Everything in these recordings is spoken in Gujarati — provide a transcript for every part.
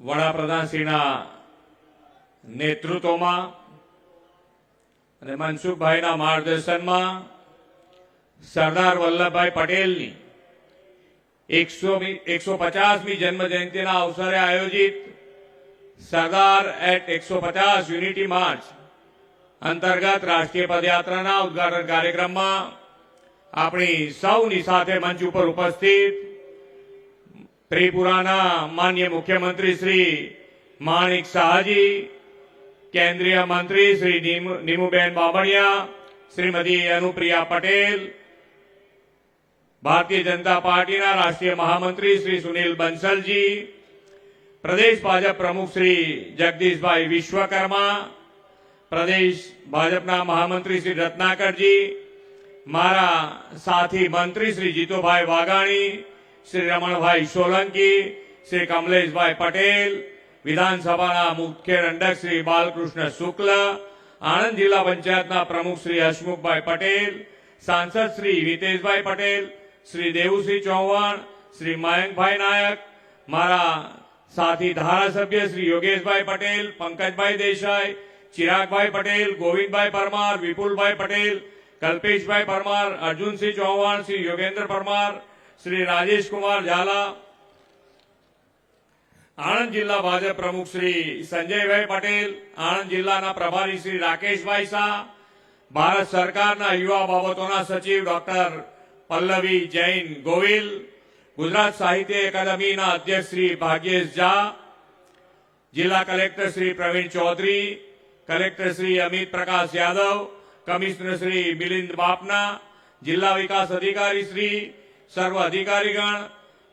વડાપ્રધાનશ્રીના નેતૃત્વમાં અને મનસુખભાઈના માર્ગદર્શનમાં સરદાર વલ્લભભાઈ પટેલની એકસો એકસો પચાસમી જન્મ જયંતિના અવસરે આયોજિત સરદાર એટ એકસો પચાસ યુનિટી માર્ચ અંતર્ગત રાષ્ટ્રીય પદયાત્રાના ઉદઘાટન કાર્યક્રમમાં આપણી સૌની સાથે મંચ ઉપર ઉપસ્થિત ત્રિપુરાના માન્ય મુખ્યમંત્રી શ્રી માણિક શાહજી કેન્દ્રીય મંત્રી શ્રી નીમુ- નીમુબેન બામણિયા શ્રીમતી અનુપ્રિયા પટેલ ભારતીય જનતા પાર્ટીના રાષ્ટ્રીય મહામંત્રી શ્રી સુનિલ બંસલજી પ્રદેશ ભાજપ પ્રમુખ શ્રી જગદીશભાઈ વિશ્વકર્મા પ્રદેશ ભાજપના મહામંત્રી શ્રી રત્નાકરજી મારા સાથી મંત્રી શ્રી જીતુભાઈ વાઘાણી શ્રી રમણભાઈ સોલંકી, શ્રી કમલેશભાઈ પટેલ, વિધાનસભાના મુખ્ય દંડક શ્રી બાલકૃષ્ણ શુક્લ, આણંદ જિલ્લા પંચાયતના પ્રમુખ શ્રી હસમુખભાઈ પટેલ, સાંસદ શ્રી હિતેશભાઈ પટેલ, શ્રી દેવુસિંહ ચૌહાણ, શ્રી મયંકભાઈ નાયક, મારા સાથી ધારાસભ્ય શ્રી યોગેશભાઈ પટેલ, પંકજભાઈ દેસાઈ, ચિરાગભાઈ પટેલ, ગોવિંદભાઈ પરમાર, વિપુલભાઈ પટેલ, કલ્પેશભાઈ પરમાર, અર્જુનસિંહ ચૌહાણ, શ્રી યોગેન્દ્ર પરમાર શ્રી રાજેશ ઝાલા, આણંદ જિલ્લા ભાજપ પ્રમુખ શ્રી સંજયભાઈ પટેલ, આણંદ જિલ્લાના પ્રભારી શ્રી રાકેશભાઈ શાહ, ભારત સરકારના યુવા બાબતોના સચિવ ડોક્ટર પલ્લવી જૈન ગોવિલ, ગુજરાત સાહિત્ય એકાડમીના અધ્યક્ષ શ્રી ભાગ્યેશ ઝા, જિલ્લા collector Shri Pravin Chaudhari, collector Shri Amit Prakash Yadav, commissioner Shri Milind Bapna, જિલ્લા વિકાસ અધિકારી શ્રી સર્વ અધિકારીગણ,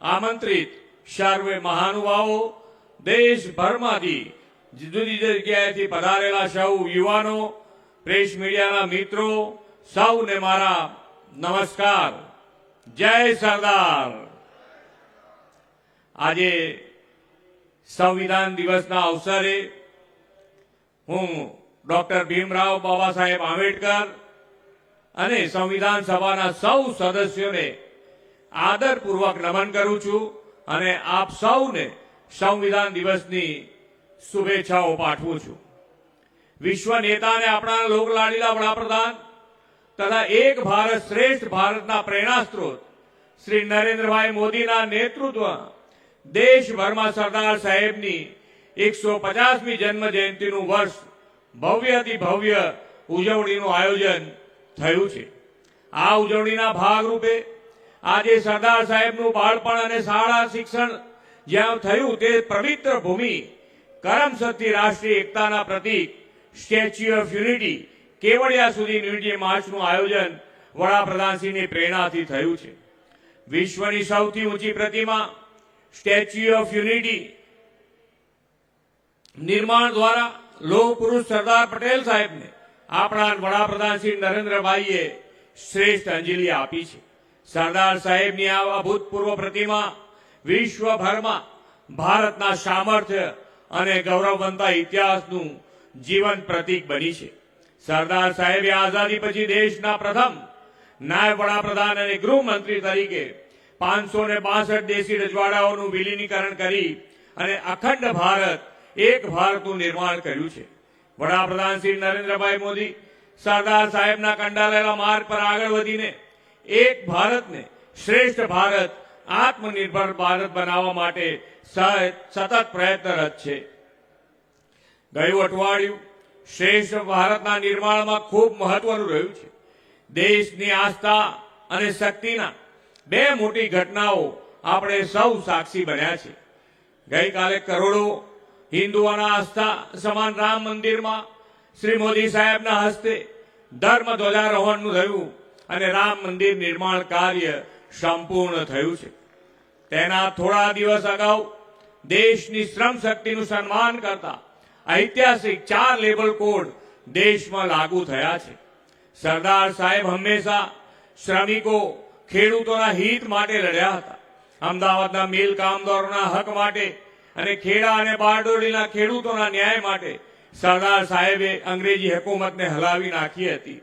આમંત્રિત સર્વે મહાનુભાવો, દેશભરમાંથી જુદી જગ્યાએથી પધારેલા સૌ યુવાનો, પ્રેસ મીડિયાના મિત્રો, સૌને મારા નમસ્કાર. જય સરદાર. આજે સંવિધાન દિવસના અવસરે હું ડોક્ટર ભીમરાવ બાબા સાહેબ આંબેડકર અને સંવિધાન સભાના સૌ સદસ્યોને આદરપૂર્વક નમન કરું છું અને આપ સૌને સંવિધાન દિવસની શુભેચ્છાઓ પાઠવું છું. વિશ્વ નેતાને આપણા લોકલાડીલા વડાપ્રધાન તથા એક ભારત શ્રેષ્ઠ ભારતના પ્રેરણા સ્ત્રોત શ્રી નરેન્દ્રભાઈ મોદીના નેતૃત્વ દેશભરમાં સરદાર સાહેબની એકસો પચાસમી જન્મ જયંતિનું વર્ષ ભવ્યથી ભવ્ય ઉજવણીનું આયોજન થયું છે. આ ઉજવણીના ભાગરૂપે આજે સરદાર સાહેબનું બાળપણ અને શાળા શિક્ષણ જ્યાં થયું તે પવિત્ર ભૂમિ કરમસદથી રાષ્ટ્રીય એકતાના પ્રતીક, સ્ટેચ્યુ ઓફ યુનિટી, કેવડિયા સુધી યુનિટી માર્ચનું આયોજન વડાપ્રધાનશ્રીની પ્રેરણાથી થયું છે. વિશ્વની સૌથી ઊંચી પ્રતિમા, સ્ટેચ્યુ ઓફ યુનિટી નિર્માણ દ્વારા લોહ પુરુષ સરદાર પટેલ સાહેબને આપણા વડાપ્રધાન શ્રી નરેન્દ્રભાઈએ શ્રેષ્ઠ અંજલિ આપી છે. સરદાર સાહેબની આ અભૂતપૂર્વ પ્રતિમા વિશ્વભરમાં ભારતના સામર્થ્ય અને ગૌરવવંતા ઇતિહાસનું જીવન પ્રતીક બની છે. સરદાર સાહેબે આઝાદી પછી દેશના પ્રથમ નાયબ વડાપ્રધાન અને ગૃહમંત્રી તરીકે પાંચસો ને બાસઠ દેશી રજવાડાઓનું વિલીનીકરણ કરી અને અખંડ ભારત એક ભારતનું નિર્માણ કર્યું છે. વડાપ્રધાન શ્રી નરેન્દ્રભાઈ મોદી સરદાર સાહેબના કંડારેલા માર્ગ પર આગળ વધીને એક ભારતને શ્રેષ્ઠ ભારત, આત્મનિર્ભર ભારત બનાવવા માટે સતત પ્રયત્નરત છે. ગયું અઠવાડિયું શ્રેષ્ઠ ભારતના નિર્માણમાં ખૂબ મહત્વનું રહ્યું છે. દેશની આસ્થા અને શક્તિના બે મોટી ઘટનાઓ આપણે સૌ સાક્ષી બન્યા છે. ગઈકાલે કરોડો હિન્દુઓના આસ્થા સમાન રામ મંદિરમાં શ્રી મોદી સાહેબના હસ્તે ધર્મ ધ્વજારોહણનું થયું. અને રામ મંદિર નિર્માણ કાર્ય સંપૂર્ણ થયું છે. તેના થોડા દિવસ અગાઉ દેશની શ્રમ શક્તિનું સન્માન કરતા ઐતિહાસિક ચાર લેબલ કોડ દેશમાં લાગુ થયા છે. સરદાર સાહેબ હંમેશા શ્રમિકો ખેડૂતોના હિત માટે લડ્યા હતા. અમદાવાદના મિલ કામદારોના હક માટે અને ખેડા અને બારડોલીના ખેડૂતોના ન્યાય માટે સરદાર સાહેબે અંગ્રેજી હકુમતને હલાવી નાખી હતી.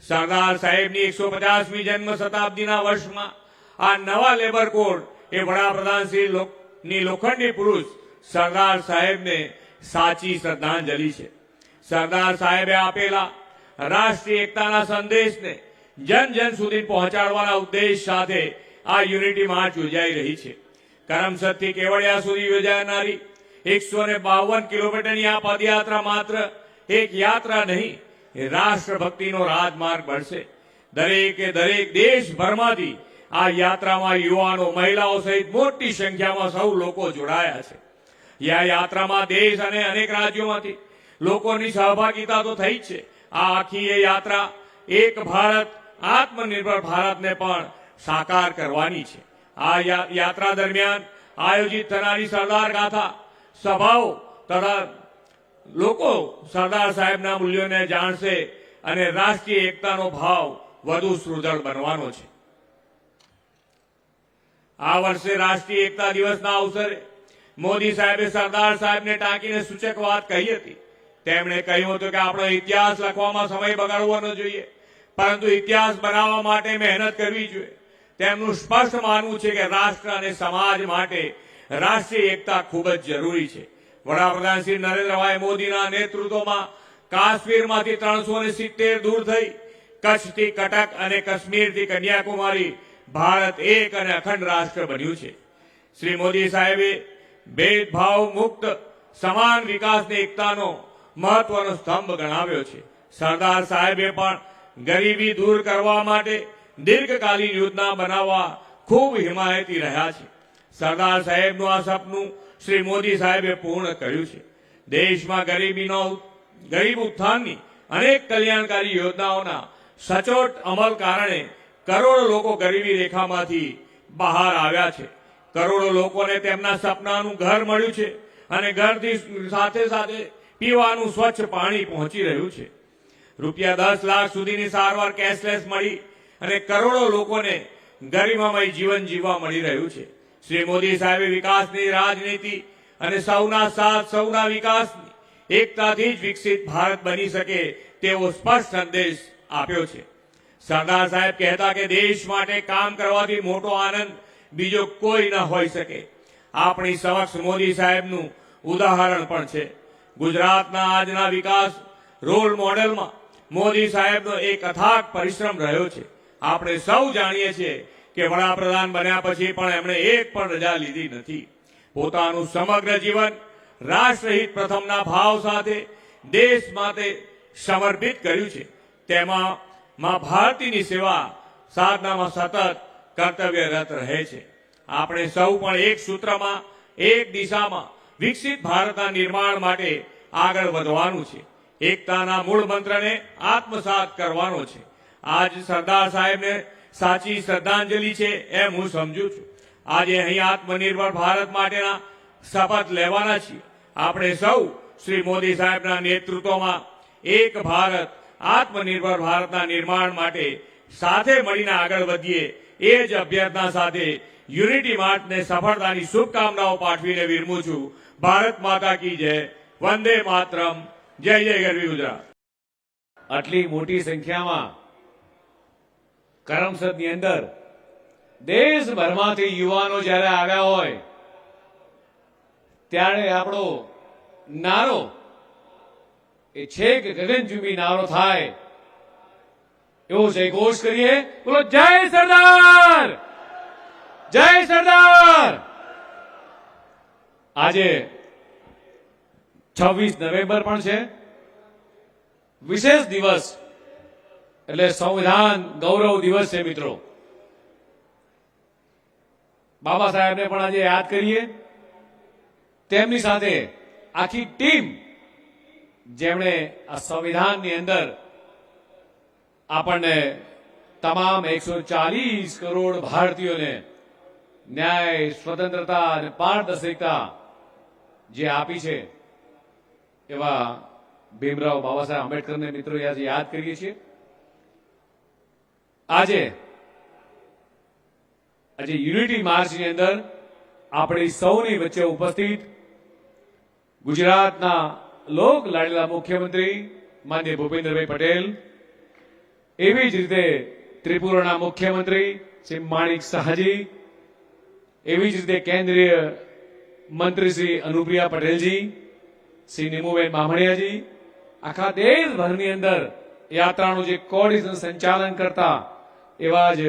સરદાર સાહેબની એકસો પચાસમી જન્મ શતાબ્દીના વર્ષમાં આ નવા લેબર કોડ એ વડાપ્રધાન શ્રી ની લોખંડી પુરુષ સરદાર સાહેબને સાચી શ્રદ્ધાંજલિ છે. સરદાર સાહેબે આપેલા રાષ્ટ્રીય એકતાના સંદેશને જન જન સુધી પહોંચાડવાના ઉદ્દેશ સાથે આ યુનિટી માર્ચ યોજાઈ રહી છે. કરમસદથી કેવડિયા સુધી યોજાનારી એકસો ને બાવન કિલોમીટરની આ પદયાત્રા માત્ર એક યાત્રા નહીં એ રાષ્ટ્રભક્તિનો રાજમાર્ગ બનશે. દરેકે દરેક દેશભરમાંથી આ યાત્રામાં યુવાનો, મહિલાઓ સહિત મોટી સંખ્યામાં સૌ લોકો જોડાયા છે. આ યાત્રામાં દેશ અને અનેક રાજ્યોમાંથી લોકોની સહભાગિતા તો થઈ જ છે. આ આખી એ યાત્રા એક ભારત, આત્મનિર્ભર ભારતને પણ સાકાર કરવાની છે. આ યાત્રા દરમિયાન આયોજિત થનારી સરદાર ગાથા સભાઓ તથા લોકો સરદાર સાહેબના મૂલ્યોને જાણશે અને રાષ્ટ્રીય એકતાનો ભાવ વધુ સુદૃઢ બનવાનો છે. આ વર્ષે રાષ્ટ્રીય એકતા દિવસના અવસરે મોદી સાહેબે સરદાર સાહેબને ટાંકીને સૂચક વાત કહી હતી. તેમણે કહ્યું હતું કે આપણો ઇતિહાસ લખવામાં સમય બગાડવો ન જોઈએ, પરંતુ ઇતિહાસ બનાવવા માટે મહેનત કરવી જોઈએ. તેમનું સ્પષ્ટ માનવું છે કે રાષ્ટ્ર અને સમાજ માટે રાષ્ટ્રીય એકતા ખૂબ જ જરૂરી છે. વડાપ્રધાન શ્રી નરેન્દ્રભાઈ મોદીના નેતૃત્વમાં કાશ્મીરમાંથી ત્રણસો સિત્તેર દૂર થઈ કચ્છથી કટક અને કાશ્મીરથી કન્યાકુમારી ભારત એક અને અખંડ રાષ્ટ્ર બન્યું છે. શ્રી મોદી સાહેબે ભેદભાવ મુક્ત સમાન વિકાસની એકતાનો મહત્વનો સ્તંભ ગણાવ્યો છે. સરદાર સાહેબે પણ ગરીબી દૂર કરવા માટે દીર્ઘકાલીન યોજના બનાવવા ખૂબ હિમાયતી રહ્યા છે. સરદાર સાહેબનું આ સપનું શ્રી મોદી સાહેબે પૂર્ણ કર્યું છે. દેશમાં ગરીબીનો ગરીબ ઉત્થાનની અનેક કલ્યાણકારી યોજનાઓના સચોટ અમલ કારણે કરોડો લોકો ગરીબી રેખામાંથી બહાર આવ્યા છે. કરોડો લોકોને તેમના સપનાનું ઘર મળ્યું છે અને ઘરથી સાથે સાથે પીવાનું સ્વચ્છ પાણી પહોંચી રહ્યું છે. રૂપિયા દસ લાખ સુધીની સારવાર કેશલેસ મળી અને કરોડો લોકોને ગરિમામય જીવન જીવવા મળી રહ્યું છે. શ્રી મોદી સાહેબે વિકાસની રાજનીતિ અને સૌના સાથ, સૌના વિકાસની, એકતાથી જ વિકસિત ભારત બની શકે તેવો સ્પષ્ટ સંદેશ આપ્યો છે. સરદાર સાહેબ કહેતા કે દેશ માટે કામ કરવાથી મોટો આનંદ બીજો કોઈ ન હોઈ શકે. આપણી સમક્ષ મોદી સાહેબનું ઉદાહરણ પણ છે. ગુજરાતના આજના વિકાસ રોલ મોડેલમાં મોદી સાહેબનો એક અથાગ પરિશ્રમ રહ્યો છે. આપણે સૌ જાણીએ છીએ કે વડાપ્રધાન બન્યા પછી પણ એમણે એક પણ રજા લીધી નથી. પોતાનું સમગ્ર જીવન રાષ્ટ્રહિત પ્રથમના ભાવ સાથે દેશ માટે સમર્પિત કર્યું છે. તેમાં માં ભારતીની સેવા સાધનામાં સતત કર્તવ્યરત રહે છે. આપણે સૌ પણ એક સૂત્રમાં, એક દિશામાં વિકસિત ભારતના નિર્માણ માટે આગળ વધવાનું છે. એકતાના મૂળ મંત્રને આત્મસાત કરવાનો છે. આજ સરદાર સાહેબને સાચી શ્રદ્ધાંજલિ છે એમ હું સમજુ છું. આજે અહીં આત્મનિર્ભર ભારત માટેના શપથ લેવાના છીએ. આપણે સૌ શ્રી મોદી સાહેબના નેતૃત્વમાં એક ભારત, આત્મનિર્ભર ભારતના નિર્માણ માટે સાથે મળીને આગળ વધીએ. એ જ અભ્યર્થના સાથે યુનિટી માર્ચને સફળતાની શુભકામનાઓ પાઠવીને વિરમું છું. ભારત માતા કી જય. વંદે માતરમ. જય જય ગરવી ગુજરાત. આટલી મોટી સંખ્યામાં કરમસદની અંદર દેશભરમાંથી યુવાનો જ્યારે આવ્યા હોય, ત્યારે આપણો નારો એ છેક ગગનચુંબી નારો થાય. એવો જયઘોષ કરીએ, બોલો, જય સરદાર! જય સરદાર! આજે છવ્વીસ નવેમ્બર પણ છે. વિશેષ દિવસ એટલે સંવિધાન ગૌરવ દિવસ છે મિત્રો. બાબા સાહેબને પણ આજે યાદ કરીએ. તેમની સાથે આખી ટીમ જેમણે આ સંવિધાનની અંદર આપણને તમામ એકસો ચાલીસ કરોડ ભારતીયોને ન્યાય, સ્વતંત્રતા અને પારદર્શિકતા જે આપી છે, એવા ભીમરાવ બાબા સાહેબ આંબેડકરને મિત્રો આજે યાદ કરીએ છીએ. આજે આજે યુનિટી માર્ચની અંદર આપણી સૌની વચ્ચે ઉપસ્થિત ગુજરાતના લોક લાડેલા મુખ્યમંત્રી માન્ય ભૂપેન્દ્રભાઈ પટેલ, એવી જ રીતે ત્રિપુરાના મુખ્યમંત્રી શ્રી માણિક શાહજી, એવી જ રીતે કેન્દ્રીય મંત્રી શ્રી અનુપ્રિયા પટેલજી, શ્રી નિમુબેન બામણિયાજી, આખા દેશભરની અંદર યાત્રાનું જે કોર્ડિનેશન સંચાલન કરતા એવા જ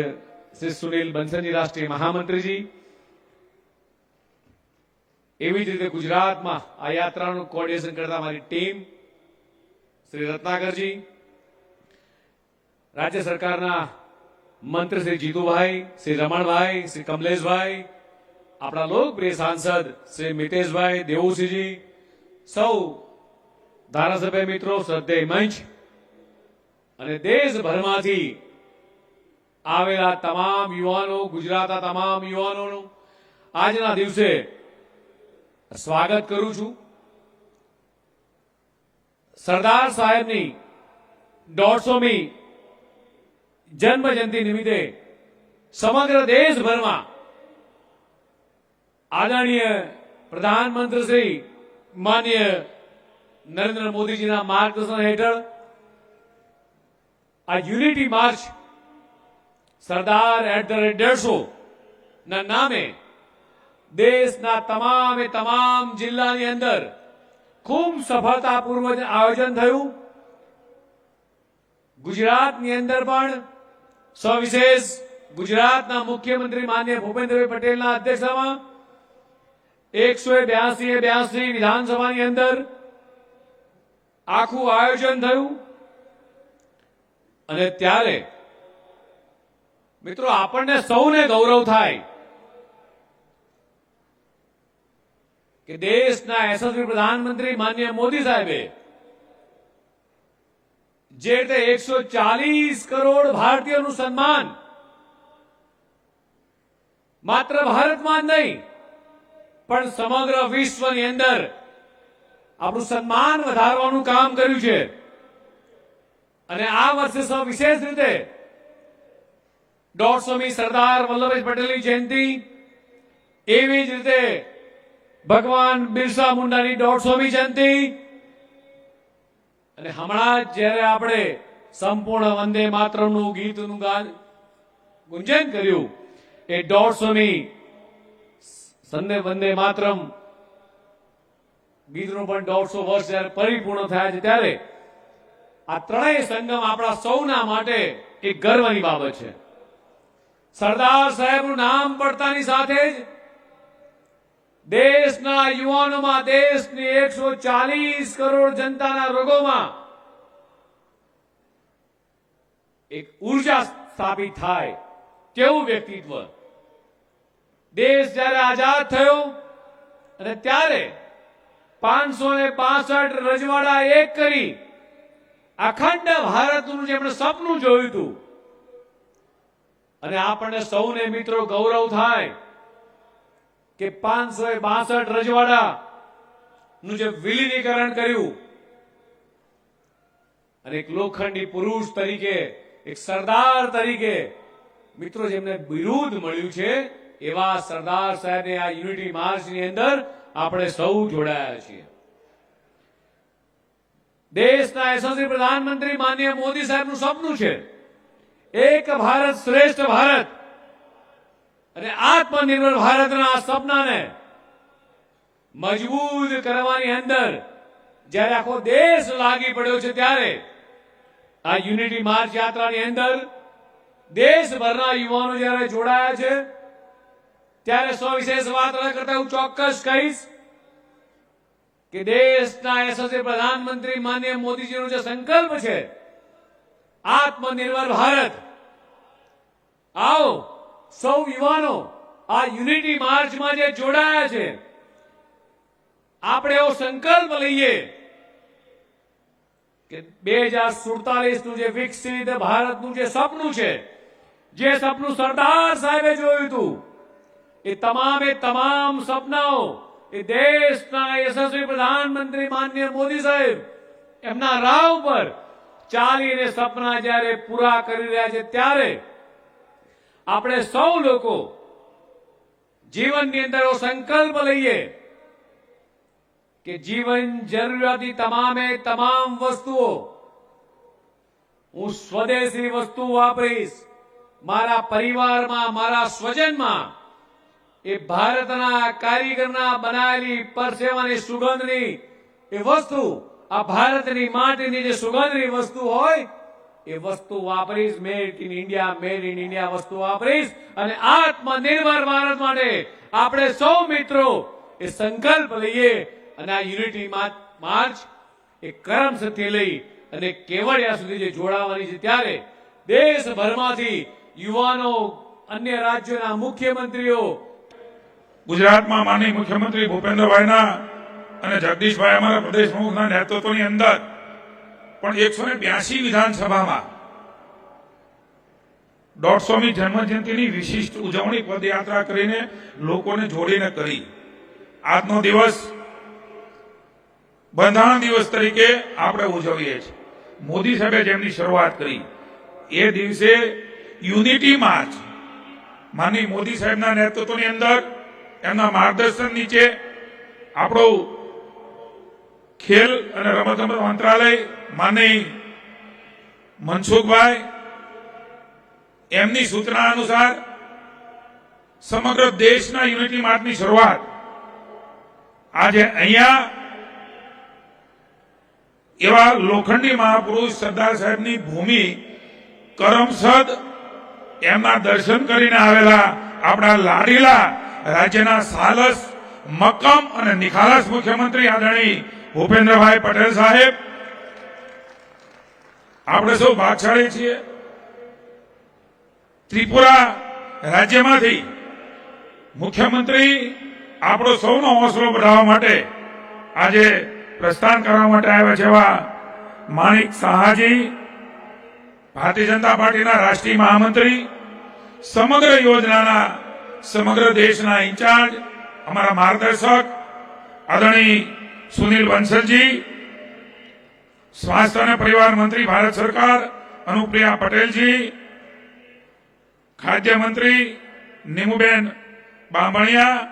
શ્રી સુનિલ બંસલજી રાષ્ટ્રીય મહામંત્રીજી. એવી જ રીતે ગુજરાતમાં આ યાત્રાનું કોર્ડિનેશન કરતા મારી ટીમ શ્રી રત્નાકરજી, રાજ્ય સરકારના મંત્રી શ્રી જીતુભાઈ, શ્રી રમણભાઈ, શ્રી કમલેશભાઈ, આપણા લોકપ્રિય સાંસદ શ્રી મિતેશભાઈ દેવુસિંહજી, સૌ ધારાસભ્ય મિત્રો, શ્રદ્ધેય મંચ, અને દેશભરમાંથી આવેલા તમામ યુવાનો, ગુજરાતના તમામ યુવાનોનું આજના દિવસે સ્વાગત કરું છું. સરદાર સાહેબની દોઢસોમી જન્મ જયંતિ નિમિત્તે સમગ્ર દેશભરમાં આદરણીય પ્રધાનમંત્રી શ્રી માન્ય નરેન્દ્ર મોદીજીના માર્ગદર્શન હેઠળ આ unity march Sardar at the rate દેડસો ના નામે દેશના તમામે તમામ જિલ્લાની અંદર ખૂબ સફળતાપૂર્વક આયોજન થયું. ગુજરાતની અંદર પણ સવિશેષ ગુજરાતના મુખ્યમંત્રી માન્ય ભૂપેન્દ્રભાઈ પટેલના અધ્યક્ષતામાં એકસો બ્યાસી બ્યાસી વિધાનસભાની અંદર આખું આયોજન થયું. અને ત્યારે મિત્રો, આપણને સૌને ગૌરવ થાય કે દેશના યશસ્વી પ્રધાનમંત્રી માન્ય મોદી સાહેબે જે રીતે એકસો ચાલીસ કરોડ ભારતીયોનું સન્માન માત્ર ભારતમાં નહીં, પણ સમગ્ર વિશ્વની અંદર આપણું સન્માન વધારવાનું કામ કર્યું છે. અને આ વર્ષે સૌ વિશેષ રીતે દોઢસોમી સરદાર વલ્લભભાઈ પટેલની જયંતિ. એવી જ રીતે ભગવાન બિરસા મુંડાની દોઢસોમી જયંતિ. અને હમણાં જ જ્યારે આપણે સંપૂર્ણ વંદે માતરમનું ગીતનું ગાન ગુંજન કર્યું, એ દોઢસોમી સંદે વંદે માતરમ ગીતનું પણ દોઢસો વર્ષ જયારે પરિપૂર્ણ થયા છે ત્યારે આ ત્રણેય સંગમ આપણા સૌના માટે એક ગર્વની બાબત છે. સરદાર સાહેબનું નામ પડતાની સાથે જ દેશના યુવાનોમાં દેશની એકસો ચાલીસ કરોડ જનતાના રોગોમાં એક ઊર્જા સ્થાપિત થાય કેવું વ્યક્તિત્વ. દેશ જ્યારે આઝાદ થયો અને ત્યારે પાંચસો ને પાસઠ રજવાડા એક કરી અખંડ ભારતનું જેમણે સપનું જોયું હતું અને આપણને સૌને મિત્રો ગૌરવ થાય કે પાંચસો બાસઠ રજવાડા નું જે વિલીનીકરણ કર્યું અને એક લોખંડી પુરુષ તરીકે, એક સરદાર તરીકે મિત્રો જેમને બિરુદ મળ્યું છે, એવા સરદાર સાહેબને આ યુનિટી માર્ચની અંદર આપણે સૌ જોડાયા છીએ. દેશના યશસ્વી પ્રધાનમંત્રી માનનીય મોદી સાહેબનું સપનું છે એક ભારત શ્રેષ્ઠ ભારત. અને આત્મનિર્ભર ભારતના સપનાને મજબૂત કરવાની અંદર જ્યારે આખો દેશ લાગી પડ્યો છે ત્યારે આ યુનિટી માર્ચ યાત્રાની અંદર દેશભરના યુવાનો જ્યારે જોડાયા છે, ત્યારે સવિશેષ વાત કરતા હું ચોક્કસ કહીશ કે દેશના યશસ્વી પ્રધાનમંત્રી માનનીય મોદીજીનો જે સંકલ્પ છે આત્મનિર્ભર ભારત. આવો, સૌ યુવાનો, આ યુનિટી માર્ચમાં જે જોડાયા છે, આપણે એવો સંકલ્પ લઈએ કે બે હજાર સુડતાલીસ જે વિકસિત ભારતનું જે સપનું છે, જે સપનું સરદાર સાહેબે જોયું હતું, એ તમામે તમામ સપનાઓ એ દેશના યશસ્વી પ્રધાનમંત્રી માન્ય મોદી સાહેબ એમના રાહ ઉપર ચાલીને સપના જ્યારે પૂરા કરી રહ્યા છે, ત્યારે આપણે સૌ લોકો જીવનની અંદર સંકલ્પ લઈએ કે જીવન જરૂરિયાતી તમામે તમામ વસ્તુઓ હું સ્વદેશી વસ્તુ વાપરીશ. મારા પરિવારમાં, મારા સ્વજનમાં એ ભારતના કારીગરના બનાવેલી પરસેવાની સુગંધની એ વસ્તુ આ ભારતની માટીની જે સુગંધની વસ્તુ હોય, એ વસ્તુ વાપરીશ made in India made in India વસ્તુ વાપરીશ અને આત્મનિર્ભર ભારત માટે આપણે સૌ મિત્રો એ સંકલ્પ લઈએ અને આ યુનિટી માર્ચ એ કરમસદથી લઈ અને કેવડિયા સુધી જે જોડાવાની છે ત્યારે દેશભરમાંથી યુવાનો, અન્ય રાજ્યોના મુખ્યમંત્રીઓ, ગુજરાતમાં માનની મુખ્યમંત્રી ભૂપેન્દ્રભાઈના અને જગદીશભાઈ અમારા પ્રદેશ પ્રમુખના નેતૃત્વની અંદર પણ એકસો ને બ્યાસી વિધાનસભામાં દોઢસોમી જન્મજયંતિની વિશિષ્ટ ઉજવણી પદયાત્રા કરીને લોકોને જોડીને કરી. આજનો દિવસ બંધારણ દિવસ તરીકે આપણે ઉજવીએ છીએ. મોદી સાહેબે જેમની શરૂઆત કરી. એ દિવસે યુનિટી માર્ચ, માનની મોદી સાહેબના નેતૃત્વની અંદર એમના માર્ગદર્શન નીચે આપણો ખેલ અને રમતગમત મંત્રાલય માનની મનસુખભાઈ, એમની સૂચના અનુસાર સમગ્ર દેશના યુનિટી માર્ચની શરૂઆત આજે અહીંયા એવા લોખંડી મહાપુરુષ સરદાર સાહેબની ભૂમિ કરમસદ એમના દર્શન કરીને આવેલા આપણા લાડીલા રાજ્યના સાલસ, મક્કમ અને નિખાલસ મુખ્યમંત્રી આદરણીય ભૂપેન્દ્રભાઈ પટેલ સાહેબ, આપણે સૌ ભાગશાળી છીએ. ત્રિપુરા રાજ્યમાંથી મુખ્યમંત્રી આપણો સૌનો હોસલો વધારવા માટે આજે પ્રસ્થાન કરવા માટે આવ્યા છે એવા માણિક સાહાજી, ભારતીય જનતા પાર્ટીના રાષ્ટ્રીય મહામંત્રી, સમગ્ર યોજનાના, સમગ્ર દેશના ઇન્ચાર્જ, અમારા માર્ગદર્શક, આદરણીય સુનિલ બંસલજી, સ્વાસ્થ્ય અને પરિવાર મંત્રી ભારત સરકાર, અનુપ્રિયા પટેલજી, ખાદ્ય મંત્રી નીમુબેન બામણિયા,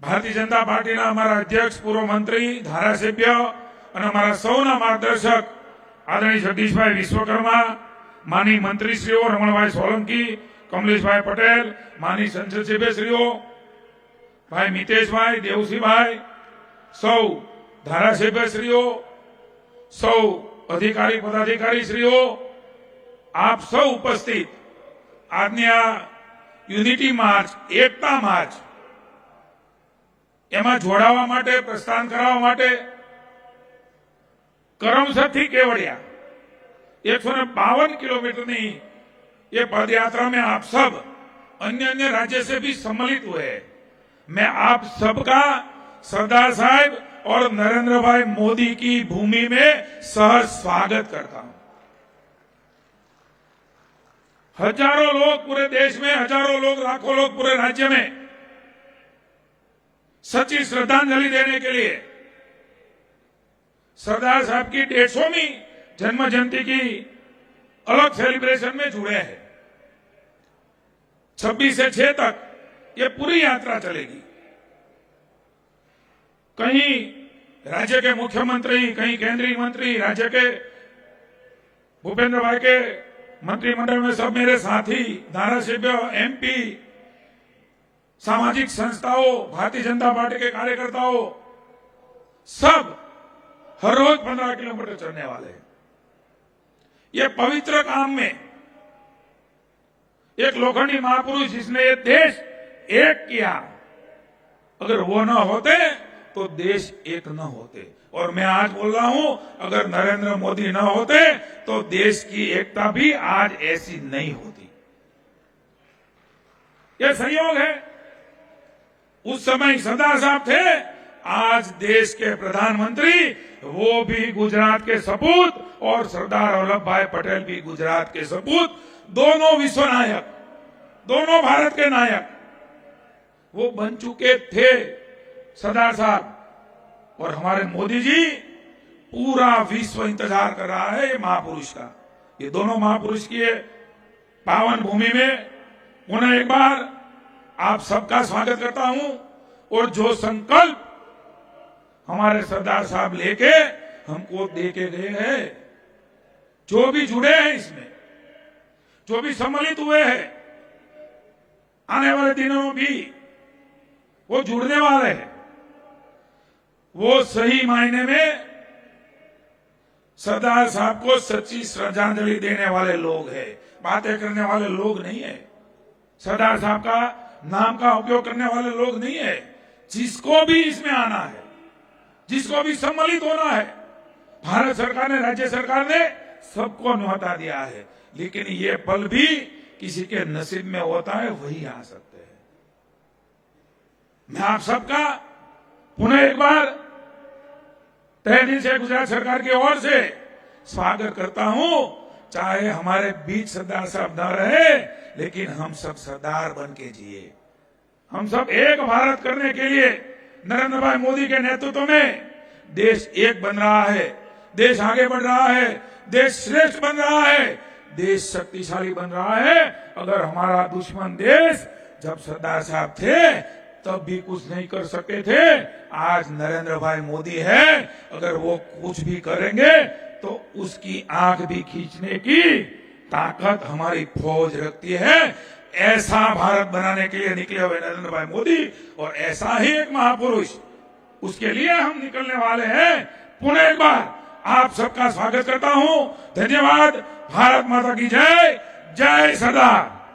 ભારતીય જનતા પાર્ટીના અમારા અધ્યક્ષ, પૂર્વ મંત્રી, ધારાસભ્ય અને અમારા સૌના માર્ગદર્શક આદરણીય જગદીશભાઈ વિશ્વકર્મા માની મંત્રીશ્રીઓ રમણભાઈ સોલંકી, કમલેશભાઈ પટેલ માની સંસદસભ્યશ્રીઓ, ભાઈ મિતેશભાઈ દેવસિંહભાઈ સૌ ધારાસભ્યશ્રીઓ સૌ અધિકારી પદાધિકારી શ્રીઓ આપ સૌ ઉપસ્થિત આજની આ યુનિટી માર્ચ એકતા માર્ચ એમાં જોડાવા માટે પ્રસ્થાન કરાવવા માટે કરમસદથી કેવડિયા એકસો ને बावन किलोमीटर ये पद यात्रा में आप सब अन्य अन्य राज्य से भी सम्मिलित हुए हैं मैं आप सबका सरदार साहब और नरेंद्र भाई मोदी की भूमि में सहर्ष स्वागत करता हूँ। हज़ारों लोग पूरे देश में, हज़ारों लोग, लाखों लोग पूरे राज्य में सच्ची श्रद्धांजलि देने के लिए सरदार साहब की डेढ़ सौवीं जन्म जयंती की अलग सेलिब्रेशन में जुड़े हैं। 26 से 6 तक ये पूरी यात्रा चलेगी। कहीं राज्य के मुख्यमंत्री, कहीं केंद्रीय मंत्री, राज्य के भूपेंद्र भाई के मंत्रिमंडल में सब मेरे साथी धारा धारासभ्य एमपी, सामाजिक संस्थाओं, भारतीय जनता पार्टी के कार्यकर्ताओं, सब हर रोज पंद्रह किलोमीटर चलने वाले हैं। ये पवित्र काम में एक लोखंडी महापुरुष जिसने ये देश एक किया, अगर वो ना होते तो देश एक न होते। और मैं आज बोल रहा हूँ, अगर नरेंद्र मोदी न होते तो देश की एकता भी आज ऐसी नहीं होती। यह संयोग है। उस समय सरदार साहब थे, आज देश के प्रधानमंत्री, वो भी गुजरात के सपूत, और सरदार वल्लभ भाई पटेल भी गुजरात के सपूत। दोनों विश्व नायक, दोनों भारत के नायक, वो बन चुके थे। सरदार साहब, और हमारे मोदी जी, पूरा विश्व इंतज़ार कर रहा है ये महापुरुष का। ये दोनों महापुरुष की पावन भूमि में पुनः एक बार आप सबका स्वागत करता हूँ, और जो संकल्प हमारे सरदार साहब लेके हमको दे के गए हैं, जो भी जुड़े हैं इसमें, जो भी सम्मिलित हुए हैं, आने वाले दिनों में भी वो जुड़ने वाले हैं। वो सही मायने में सरदार साहब को सच्ची श्रद्धांजलि देने वाले लोग हैं। बातें करने वाले लोग नहीं है। सरदार साहब का नाम का उपयोग करने वाले लोग नहीं है। जिसको भी इसमें आना है, जिसको भी सम्मिलित होना है, भारत सरकार ने, राज्य सरकार ने सबको न्योता दिया है। लेकिन ये पल भी किसी के नसीब में होता है, वही आ सकते हैं। मैं आप सबका पुनः एक बार दिल से गुजरात सरकार की ओर से स्वागत करता हूँ। चाहे हमारे बीच सरदार साहब न रहे, लेकिन हम सब सरदार बन के जिए। हम सब एक भारत करने के लिए नरेंद्र भाई मोदी के नेतृत्व में देश एक बन रहा है, देश आगे बढ़ रहा है, देश श्रेष्ठ बन रहा है, देश शक्तिशाली बन रहा है। अगर हमारा दुश्मन देश जब सरदार साहब थे तब भी कुछ नहीं कर सके थे। आज नरेंद्र भाई मोदी है। अगर वो कुछ भी करेंगे तो उसकी आँख भी खींचने की ताकत हमारी फौज रखती है। ऐसा भारत बनाने के लिए निकले हुए नरेंद्र भाई मोदी, और ऐसा ही एक महापुरुष उसके लिए हम निकलने वाले हैं। पुनः एक बार आप सबका स्वागत करता हूँ। धन्यवाद। भारत माता की जय। जय सरदार।